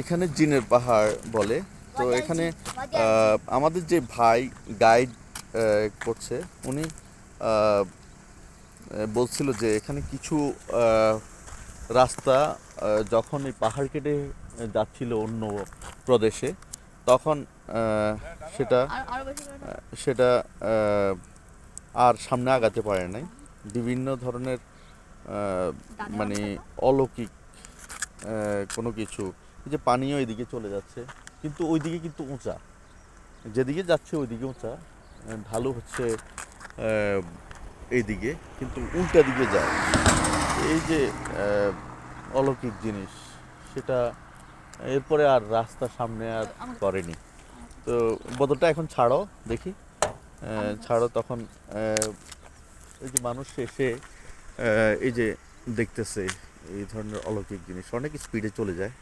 এখানে জিনের পাহাড় বলে। তো এখানে আমাদের যে ভাই গাইড করছে উনি বলছিল যে এখানে কিছু রাস্তা যখন এই পাহাড় কেটে যাচ্ছিল অন্য প্রদেশে তখন সেটা। সেটা আর সামনে আগাতে পারে নাই। বিভিন্ন ধরনের মানে অলৌকিক কোনো কিছু। এই যে পানিও এদিকে চলে যাচ্ছে কিন্তু ওইদিকে কিন্তু উঁচা। যেদিকে যাচ্ছে ওইদিকে উঁচা। ঢালু হচ্ছে এইদিকে কিন্তু উল্টা দিকে যায়। এই যে অলৌকিক জিনিস সেটা এরপরে আর রাস্তা সামনে আর করেনি। তো বোতলটা এখন ছাড়ো দেখি। ছাড়ো তখন এই যে মানুষ এসে এই যে দেখতেছে এই ধরনের অলৌকিক জিনিস অনেক স্পিডে চলে যায়।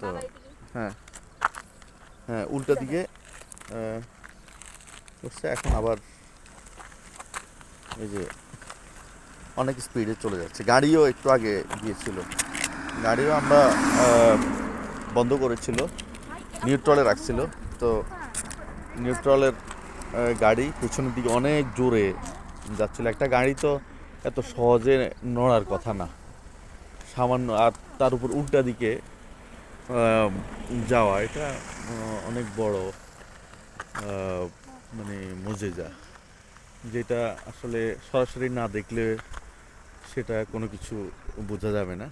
তো হ্যাঁ হ্যাঁ উল্টা দিকে করছে এখন আবার এই যে অনেক স্পিডে চলে যাচ্ছে। গাড়িও একটু আগে গিয়েছিল। গাড়িও আমরা বন্ধ করেছিল নিউট্রলে রাখছিল। তো নিউট্রলের গাড়ি পেছনের দিকে অনেক জোরে যাচ্ছিল। একটা গাড়ি তো এত সহজে নড়ার কথা না। সামান্য আর তার উপর উল্টা দিকে যাওয়া, এটা অনেক বড় মানে মজেজা। যেটা আসলে সরাসরি না দেখলে সেটা কোনো কিছু বোঝা যাবে না।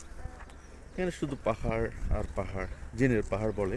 এখানে শুধু পাহাড় আর পাহাড়, জিনের পাহাড় বলে।